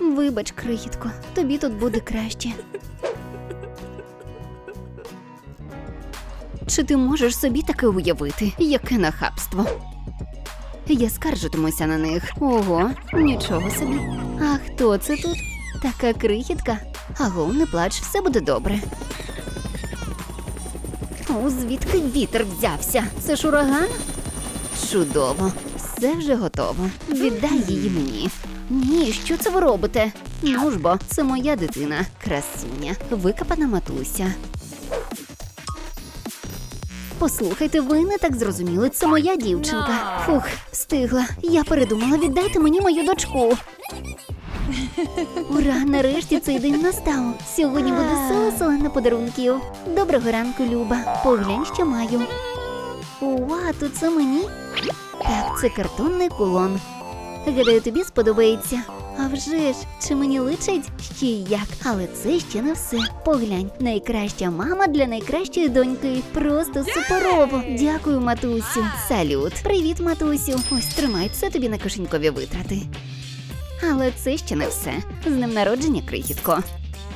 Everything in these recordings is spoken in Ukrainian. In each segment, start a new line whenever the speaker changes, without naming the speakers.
Вибач, крихітко, тобі тут буде краще. Чи ти можеш собі таке уявити? Яке нахабство? Я скаржитимуся на них. Ого, нічого собі. А хто це тут? Така крихітка? Аго, не плач, все буде добре. О, звідки вітер взявся? Це ж ураган? Чудово, все вже готово. Віддай її мені. Ні, що це ви робите? Ну ж бо, це моя дитина, красуня, викопана матуся. Послухайте, ви не так зрозуміли, це моя дівчинка. Фух, встигла. Я передумала, віддайте мені мою дочку. Ура, нарешті цей день настав. Сьогодні буде село на подарунків. Доброго ранку, Люба. Поглянь, що маю. Уа, тут це мені? Так, це картонний кулон. Гадаю, тобі сподобається. А вже ж, чи мені личить? Ще й як, але це ще не все. Поглянь, найкраща мама для найкращої доньки. Просто суперово. Дякую, матусю. Салют. Привіт, матусю. Ось тримай це тобі на кишенькові витрати. Але це ще не все. З ним народження, крихітко.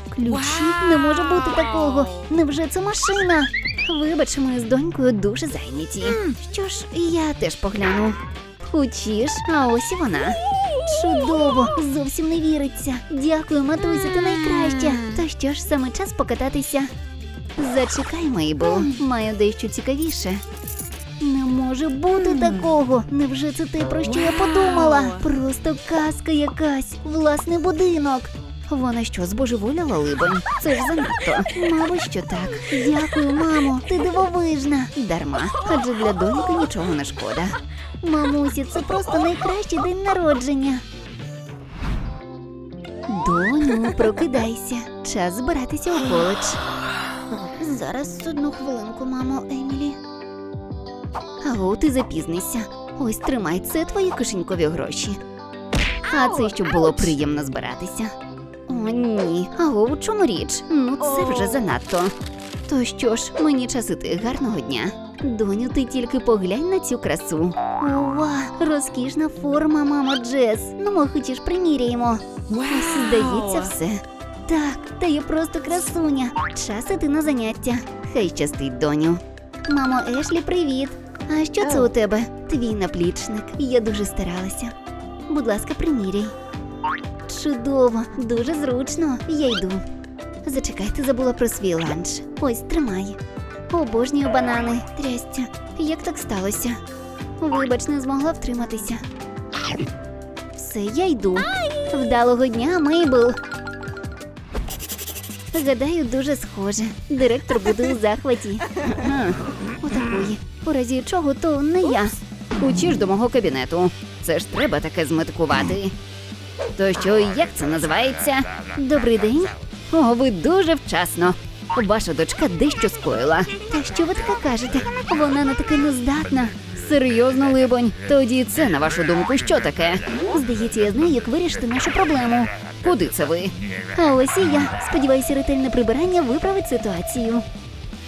Ключі не може бути такого. Невже це машина? Вибач, ми з донькою дуже зайняті. Що ж, я теж погляну. Хочеш, а ось і вона. Чудово, зовсім не віриться. Дякую, матуся, ти найкраща. То що ж, саме час покататися. Зачекай, Мейбл, маю дещо цікавіше. Не може бути такого. Невже це те, про що я подумала? Просто казка якась, власний будинок. Вона що, збожеволіла либонь? Це ж занадто. Мабуть, що так. Дякую, мамо. Ти дивовижна. Дарма, адже для доньки нічого не шкода. Мамусі, це просто найкращий день народження. Доню, прокидайся. Час збиратися у коледж. Зараз одну хвилинку, мамо, Емілі. Аго, ти запізнися. Ось тримай, це твої кишенькові гроші. А це щоб було приємно збиратися. О, ні. Аго, у чому річ? Ну, це вже занадто. То що ж, мені час іти гарного дня. Доню, ти тільки поглянь на цю красу. Ова, розкішна форма, мамо Джес. Ну, ми хочеш приміряємо. Ось, здається, все. Так, та я просто красуня. Час іти на заняття. Хай щастить, доню. Мамо Ешлі, привіт. А що це у тебе? Твій наплічник. Я дуже старалася. Будь ласка, приміряй. Чудово, дуже зручно. Я йду. Зачекайте, забула про свій ланч. Ось тримай. Обожнюю банани. Трястя. Як так сталося? Вибач, не змогла втриматися. Все, я йду. Вдалого дня, Мейбл. Гадаю, дуже схоже. Директор буде у захваті. Отакої. У разі чого, то не я.
Учиш до мого кабінету. Це ж треба таке зметикувати. То що, як це називається?
Добрий день.
О, ви дуже вчасно. Ваша дочка дещо скоїла.
Та що ви таке кажете? Вона не таки нездатна.
Серйозно, либонь. Тоді це, на вашу думку, що таке?
Здається, я знаю, як вирішити нашу проблему.
Куди це ви?
А ось і я. Сподіваюся, ретельне прибирання виправить ситуацію.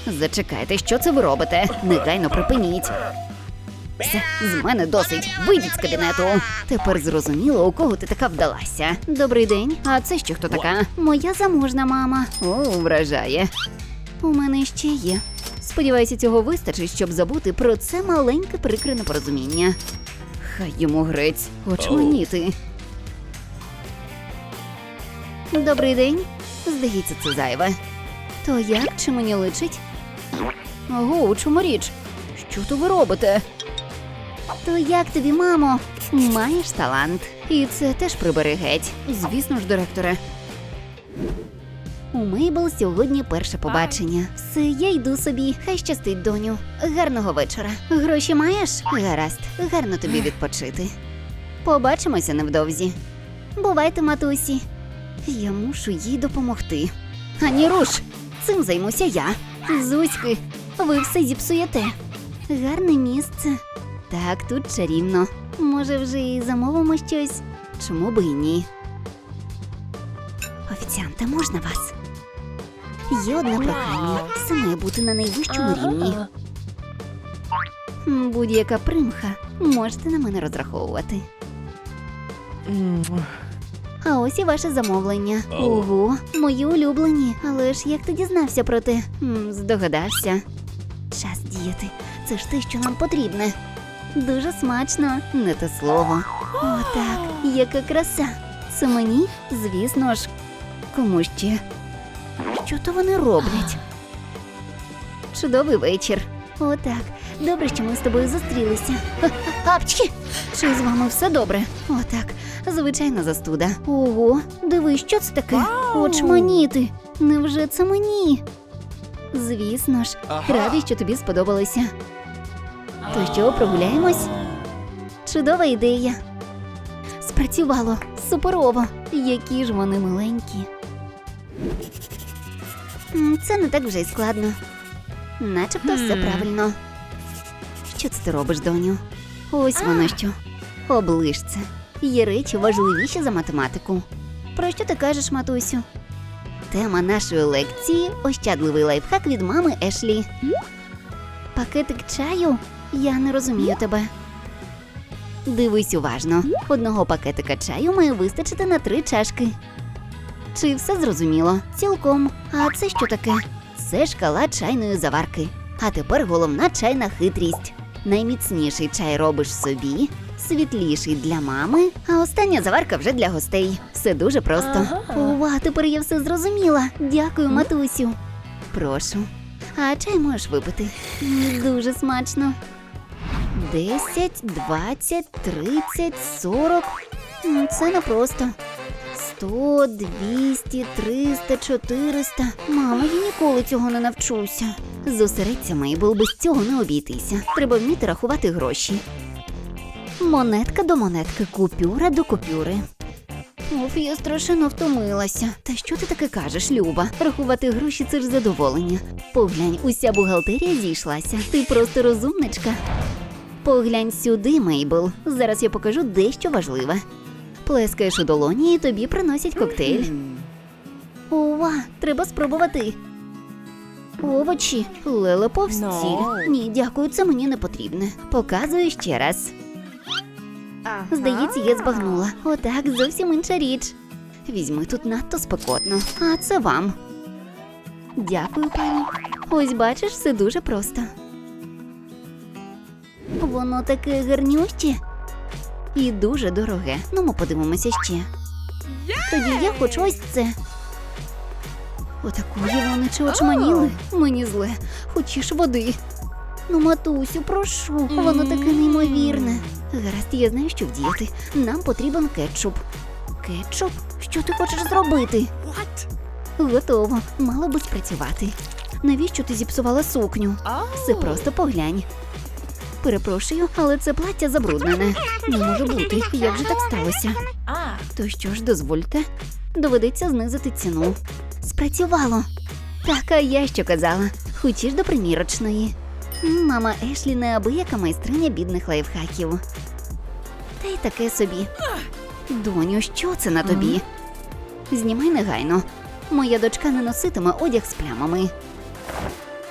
Зачекайте, що це ви робите? Негайно припиніть. Все, з мене досить. Вийдіть з кабінету. Тепер зрозуміло, у кого ти така вдалася.
Добрий день.
А це ще хто така?
Моя заможна мама.
О, вражає.
У мене ще є.
Сподіваюся, цього вистачить, щоб забути про це маленьке прикре непорозуміння. Хай йому грець, очманіти.
Добрий день.
Здається, це зайве.
То як чи мені личить?
Ого, у чому річ? Що то ви робите?
То як тобі, мамо?
Маєш талант. І це теж прибери геть. Звісно ж, директоре.
У Мейбл сьогодні перше побачення. Все, я йду собі. Хай щастить, доню. Гарного вечора. Гроші маєш?
Гаразд, гарно тобі відпочити.
Побачимося невдовзі. Бувайте, матусі.
Я мушу їй допомогти. Ані руш, цим займуся я.
Зузьки, ви все зіпсуєте. Гарне місце.
Так, тут чарівно.
Може, вже і замовимо щось?
Чому би і ні?
Офіціанта, можна вас? Є одне прохання. Все має бути на найвищому рівні. Будь-яка примха. Можете на мене розраховувати.
А ось і ваше замовлення. Ого, мої улюблені. Але ж як ти дізнався про те?
Здогадався.
Час діяти. Це ж те, що нам потрібне. Дуже смачно.
Не те слово.
О, так, яка краса. Це мені?
Звісно ж, кому ще?
Що то вони роблять?
Чудовий вечір.
О, так. Добре, що ми з тобою зустрілися. Апчхі!
Чи з вами все добре?
О, так.
Звичайна застуда.
Ого, диви, що це таке? Очманіти. Невже це мені? Звісно ж,
Раді, що тобі сподобалося.
То що, прогуляємось? Чудова ідея. Спрацювало суперово. Які ж вони миленькі. Це не так вже й складно. Начебто все правильно.
Що це ти робиш, доню? Ось воно що. Оближ це.
Є речі важливіші за математику. Про що ти кажеш, матусю?
Тема нашої лекції
Ощадливий лайфхак від мами Ешлі. Пакетик чаю? Я не розумію тебе.
Дивись уважно.
Одного пакетика чаю має вистачити на три чашки.
Чи все зрозуміло?
Цілком. А це що таке?
Це шкала чайної заварки. А тепер головна чайна хитрість. Найміцніший чай робиш собі, світліший для мами, а остання заварка вже для гостей. Все дуже просто.
Ова, тепер я все зрозуміла. Дякую, матусю.
Прошу.
А чай можеш випити. Дуже смачно.
10, 20, 30, 40.
М, Це непросто.
100, 200, 300, 400.
Мамо, я ніколи цього не навчуся.
Зосередься, Мейбл, без цього не обійтися. Треба вміти рахувати гроші.
Монетка до монетки, купюра до купюри. Оф, я страшенно втомилася.
Та що ти таке кажеш, Люба? Рахувати гроші це ж задоволення. Поглянь, уся бухгалтерія зійшлася. Ти просто розумничка. Поглянь сюди, Мейбл. Зараз я покажу дещо важливе. Плескаєш у долоні і тобі приносять коктейль.
Ова, треба спробувати. Овочі.
Леле повстіль.
No.
Ні, дякую, це мені не потрібне. Показую ще раз.
Здається, я збагнула. Отак, зовсім інша річ.
Візьми тут надто спекотно. А це вам.
Дякую, пані. Ось бачиш, все дуже просто. Воно таке гарнюще.
І дуже дороге. Ну, ми подивимося ще.
Тоді я хочу ось це.
Отакої вони чи очманіли? Мені зле. Хочеш води.
Ну, матусю, прошу, воно таке неймовірне.
Гаразд, я знаю, що вдіяти. Нам потрібен кетчуп.
Кетчуп? Що ти хочеш зробити?
Готово. Мало би спрацювати. Навіщо ти зіпсувала сукню? Все просто поглянь. Перепрошую, але це плаття забруднене. Не може бути. Як же так сталося? То що ж, дозвольте? Доведеться знизити ціну. Спрацювало. Так, а я що казала? Хочеш до примірочної. Мама Ешлі неабияка майстриня бідних лайфхаків. Та й таке собі. Доню, що це на тобі? Знімай негайно. Моя дочка не носитиме одяг з плямами.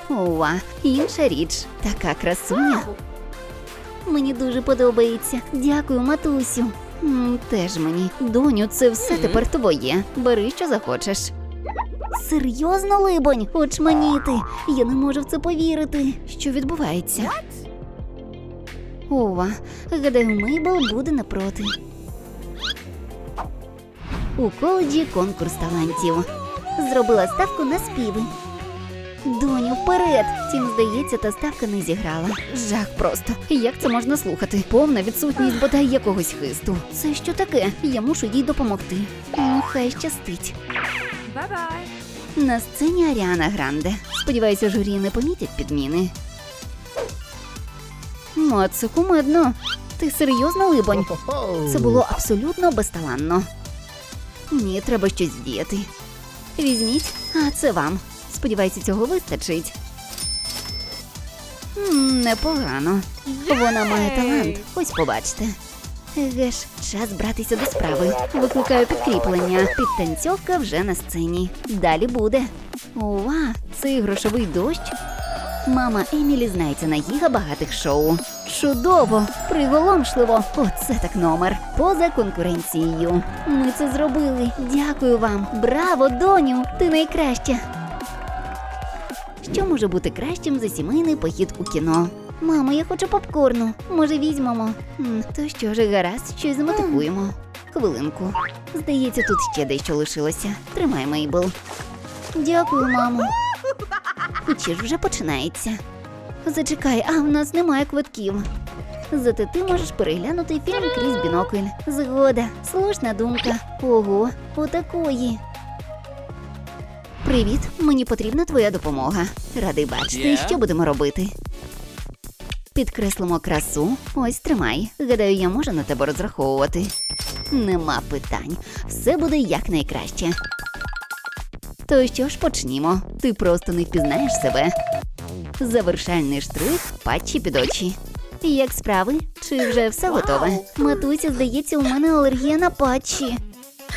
Ова, інша річ, така красуня.
Мені дуже подобається. Дякую, матусю.
М, Теж мені. Доню, це все тепер твоє. Бери, що захочеш.
Серйозно, либонь, очманіти. Я не можу в це повірити.
Що відбувається? Ова, гадаю, Мейбл буде не проти. У коледжі конкурс талантів.
Зробила ставку на співи.
Доню, вперед! Втім, здається, та ставка не зіграла. Жах просто. Як це можна слухати? Повна відсутність бодай якогось хисту. Це що таке? Я мушу їй допомогти. Ну, хай щастить.
Bye-bye.
На сцені Аріана Гранде. Сподіваюся, журі не помітять підміни. Це кумедно. Ти серйозно, либонь? Це було абсолютно безталанно. Ні, треба щось вдіяти. Візьміть, а це вам. Сподіваюся, цього вистачить. М, Непогано. Вона має талант. Ось побачите. Еге ж, час братися до справи. Викликаю підкріплення. Підтанцьовка вже на сцені. Далі буде. Ова, цей грошовий дощ. Мама Емілі знається на гіга багатих шоу. Чудово, приголомшливо. Оце так номер. Поза конкуренцією. Ми це зробили. Дякую вам. Браво, доню! Ти найкраща. Що може бути кращим за сімейний похід у кіно? Мамо, я хочу попкорну. Може, візьмемо? М, То що ж, гаразд, щось замотикуємо. Хвилинку. Здається, тут ще дещо лишилося. Тримай, Мейбл. Дякую, мамо. Чи ж вже починається? Зачекай, а в нас немає квитків. Зате ти можеш переглянути фільм крізь бінокль. Згода, слушна думка. Ого, отакої. Привіт, мені потрібна твоя допомога. Радий бачити,
Yeah?
що будемо робити. Підкреслимо красу. Ось тримай. Гадаю, я можу на тебе розраховувати. Нема питань. Все буде якнайкраще. То що ж почнімо? Ти просто не впізнаєш себе. Завершальний штрих патчі під очі. Як справи? Чи вже все готове? Матуся, здається, у мене алергія на патчі.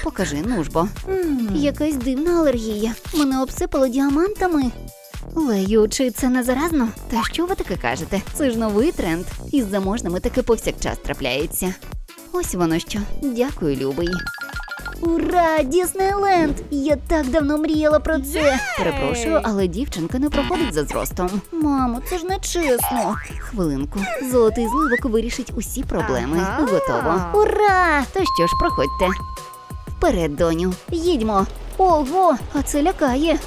Покажи, ну ж бо. Якась дивна алергія. Мене обсипало діамантами. Лею, чи це не заразно? Та що ви таке кажете? Це ж новий тренд. Із заможними таке повсякчас трапляється. Ось воно що. Дякую, любий. Ура! Діснейленд! Я так давно мріяла про це. Перепрошую, але дівчинка не проходить за зростом. Мамо, це ж не чесно. Хвилинку. Золотий зливок вирішить усі проблеми. Готово. Ура! То що ж, проходьте. Вперед, доню, їдьмо. Ого, а це лякає.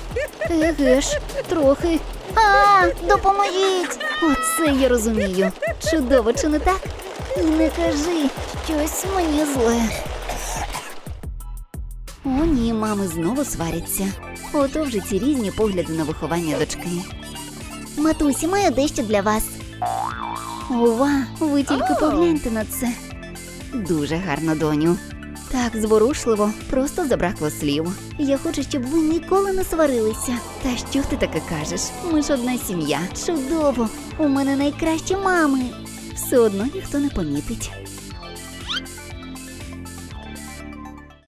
Еге ж, трохи. А, допоможіть! Оце я розумію. Чудово, чи не так? Не кажи, щось мені зле. О, ні, мами знову сваряться. Ото вже ці різні погляди на виховання дочки. Матусі, маю дещо для вас. Ова, ви тільки погляньте на це. Дуже гарно, доню. Так зворушливо, просто забракло слів. Я хочу, щоб ви ніколи не сварилися. Та що ти таке кажеш? Ми ж одна сім'я. Чудово! У мене найкращі мами. Все одно ніхто не помітить.